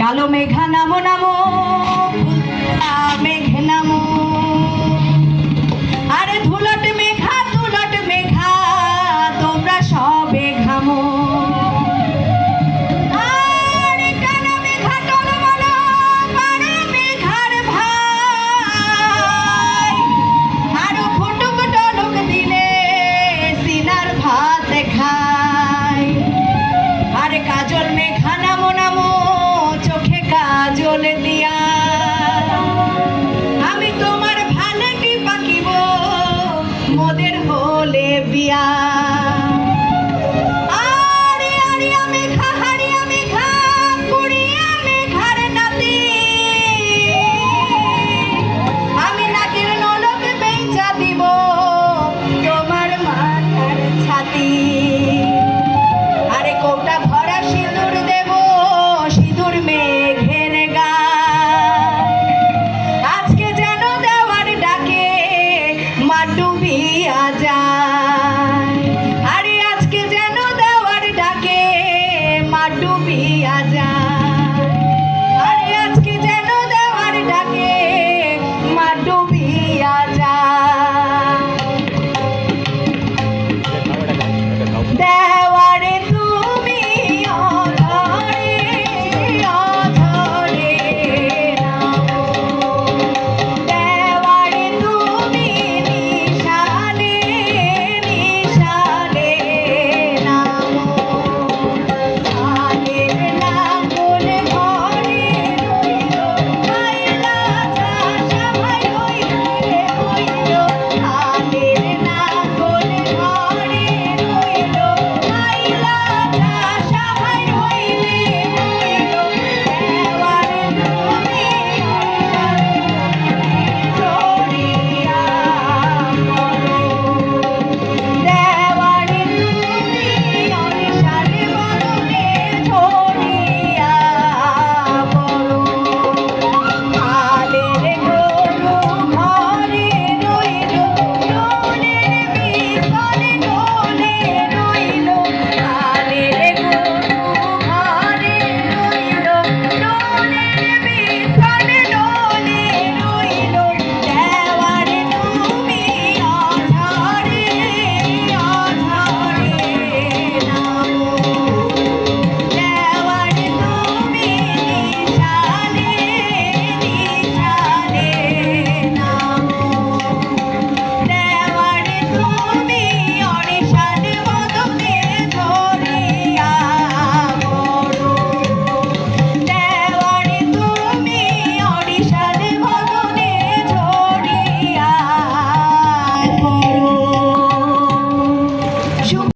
কালো মেঘা নামো নামো মেঘ নামো। ডুবিয়া যায় আরে আজকে যেন দেওয়ার ডাকে মা ডুবিয়া যায়।